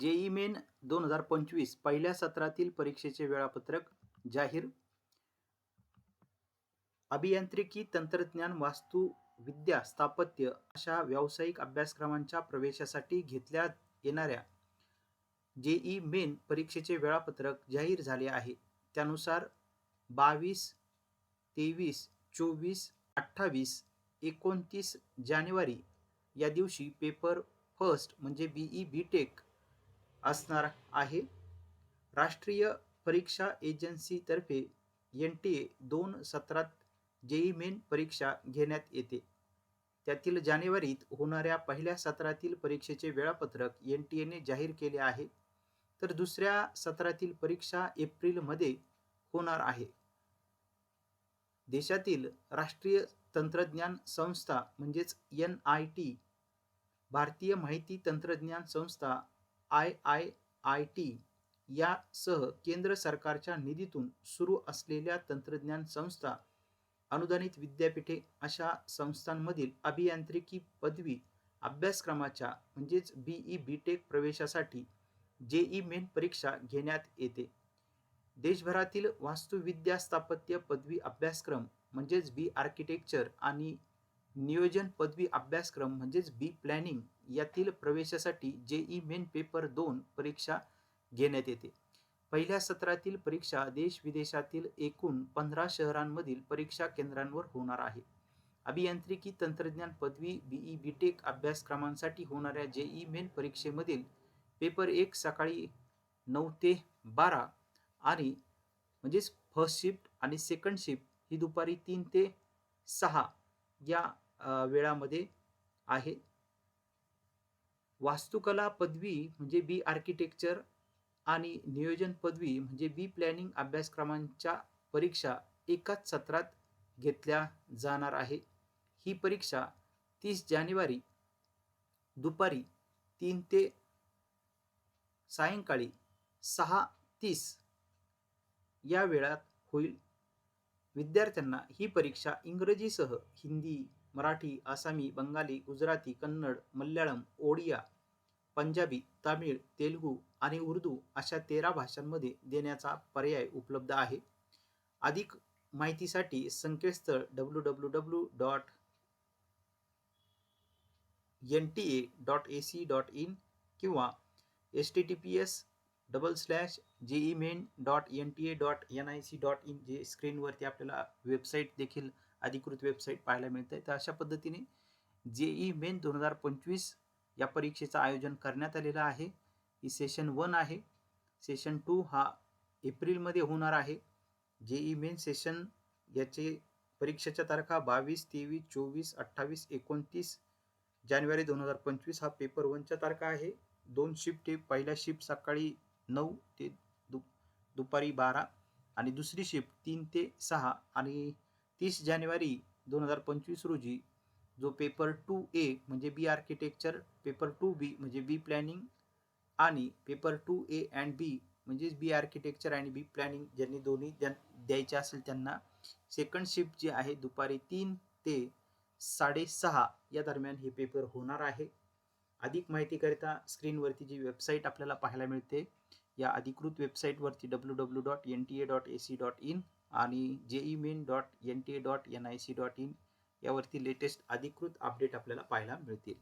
JEE main दोन हजार पंचवीस पहिल्या सत्रातील परीक्षेचे वेळापत्रक जाहीर. अभियांत्रिकी तंत्रज्ञान वास्तू विद्या स्थापत्य अशा व्यावसायिक अभ्यासक्रमांच्या प्रवेशासाठी घेतल्या येणाऱ्या जेई मेन परीक्षेचे वेळापत्रक जाहीर झाले आहे. त्यानुसार बावीस तेवीस चोवीस अठ्ठावीस एकोणतीस जानेवारी या दिवशी पेपर फर्स्ट म्हणजे बीई बी टेक असणार आहे. राष्ट्रीय परीक्षा एजन्सीतर्फे एन टी ए दोन सत्रात जेई मेन परीक्षा घेण्यात येते. त्यातील जानेवारीत होणाऱ्या पहिल्या सत्रातील परीक्षेचे वेळापत्रक एन टी एने जाहीर केले आहे. तर दुसऱ्या सत्रातील परीक्षा एप्रिलमध्ये होणार आहे. देशातील राष्ट्रीय तंत्रज्ञान संस्था म्हणजेच एन आय टी भारतीय माहिती तंत्रज्ञान संस्था आय आय आय टी यासह केंद्र सरकारच्या निधीतून सुरू असलेल्या तंत्रज्ञान संस्था अनुदानित विद्यापीठे अशा संस्थांमधील अभियांत्रिकी पदवी अभ्यासक्रमाच्या म्हणजेच बीई बी टेक प्रवेशासाठी जेई मेन परीक्षा घेण्यात येते. देशभरातील वास्तुविद्या स्थापत्य पदवी अभ्यासक्रम म्हणजेच बी आर्किटेक्चर आणि नियोजन पदवी अभ्यासक्रम म्हणजेच बी प्लॅनिंग यातील प्रवेशासाठी जेई मेन पेपर दोन परीक्षा घेण्यात येते. पहिल्या सत्रातील परीक्षा देश विदेशातील एकूण पंधरा शहरांमधील परीक्षा केंद्रांवर होणार आहे. अभियांत्रिकी तंत्रज्ञान पदवी बीई बी टेक अभ्यासक्रमांसाठी होणाऱ्या जेई मेन परीक्षेमधील पेपर एक सकाळी नऊ ते बारा आणि म्हणजेच फर्स्ट शिफ्ट आणि सेकंड शिफ्ट ही दुपारी तीन ते सहा या वेळामध्ये आहे. वास्तुकला पदवी म्हणजे बी आर्किटेक्चर आणि नियोजन पदवी म्हणजे बी प्लॅनिंग अभ्यासक्रमांच्या परीक्षा एकाच सत्रात घेतल्या जाणार आहे. ही परीक्षा तीस जानेवारी दुपारी तीन ते सायंकाळी सहा तीस या वेळात होईल. विद्यार्थ्यांना ही परीक्षा इंग्रजीसह हिंदी मराठी आसामी बंगाली गुजराती कन्नड मल्याळम ओडिया पंजाबी तामिळ तेलुगू आणि उर्दू अशा तेरा भाषांमध्ये देण्याचा पर्याय उपलब्ध आहे. अधिक माहितीसाठी संकेतस्थळ W W W dot N T A dot A C dot in किंवा S T T P S double slash JEE main dot N T A dot N I C dot in जे स्क्रीनवरती आपल्याला website देखील अधिकृत website पाहायला मिळते तर अशा पद्धतीने जेई मेन दोन हजार पंचवीस या परीक्षेचं आयोजन करण्यात आलेलं आहे. ही सेशन वन आहे. सेशन टू हा एप्रिलमध्ये होणार आहे. जेई मेन सेशन याचे परीक्षेच्या तारखा बावीस तेवीस चोवीस अठ्ठावीस एकोणतीस जानेवारी दोन हजार पंचवीस हा पेपर वनच्या तारखा आहे. दोन शिफ्ट आहे. पहिल्या शिफ्ट सकाळी नऊ ते दु दुपारी बारा आणि दुसरी शिफ्ट तीन ते सहा आणि तीस जानेवारी दोन हजार पंचवीस रोजी जो पेपर टू ए म्हणजे B architecture paper two B म्हणजे बी प्लॅनिंग आणि paper two A and B म्हणजेच बी आर्किटेक्चर आणि बी प्लॅनिंग ज्यांनी दोन्ही द्यायचे असेल त्यांना सेकंड शिफ्ट जे आहे दुपारी तीन ते साडेसहा या दरम्यान हे पेपर होणार आहे. अधिक माहितीकरिता स्क्रीनवरती जी वेबसाईट आपल्याला पाहायला मिळते या अधिकृत वेबसाईटवरती W W dot N T A dot A C dot in आणि JEE main dot N T A dot N I C dot in यावरती लेटेस्ट अधिकृत अपडेट आपल्याला पाहायला मिळतील.